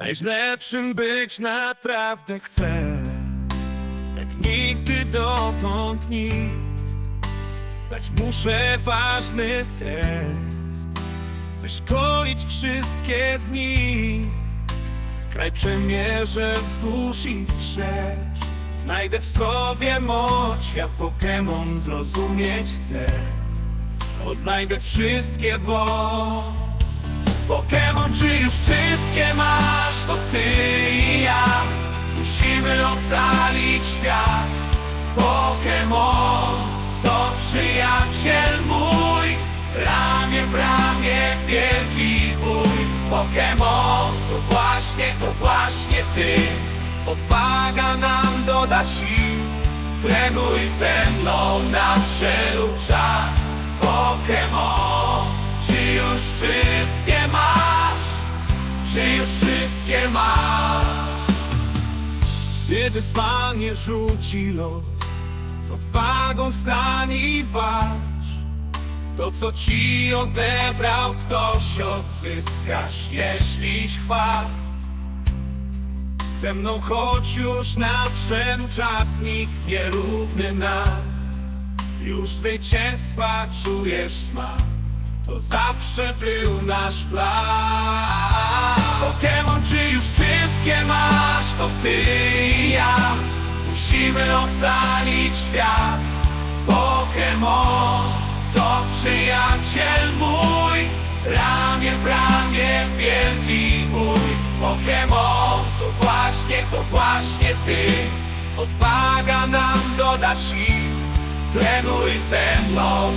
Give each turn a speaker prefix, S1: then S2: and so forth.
S1: Najlepszym być naprawdę chcę. Jak nigdy dotąd nikt Zdać muszę ważny test. Wyszkolić wszystkie z nich. Kraj przemierzę wzdłuż i wszerz Znajdę w sobie moc Świat Pokémon zrozumieć chcę. Odnajdę wszystkie, bo Pokémon, czy już wszystkie masz, to ty i ja. Musimy ocalić świat. Pokémon to przyjaciel mój. Ramię w ramię wielki bój. Pokémon to właśnie, to właśnie ty. Odwaga nam doda sił. Trenuj ze mną na wszelu czas już wszystkie masz? Czy już wszystkie masz? Gdy wyzwanie rzuci los Z odwagą stań i walcz To co ci odebrał ktoś odzyskasz Jeśliś chwal ze mną choć już nadszedł czas, nikt nierówny nam Już zwycięstwa czujesz smak, to zawsze był nasz plan. Pokémon, czy już wszystkie masz, to ty i ja Musimy ocalić świat. Pokémon to przyjaciel mój Ramię w ramię wielki bój Pokémon to właśnie, to właśnie ty. Odwaga nam doda sił Trenuj ze mną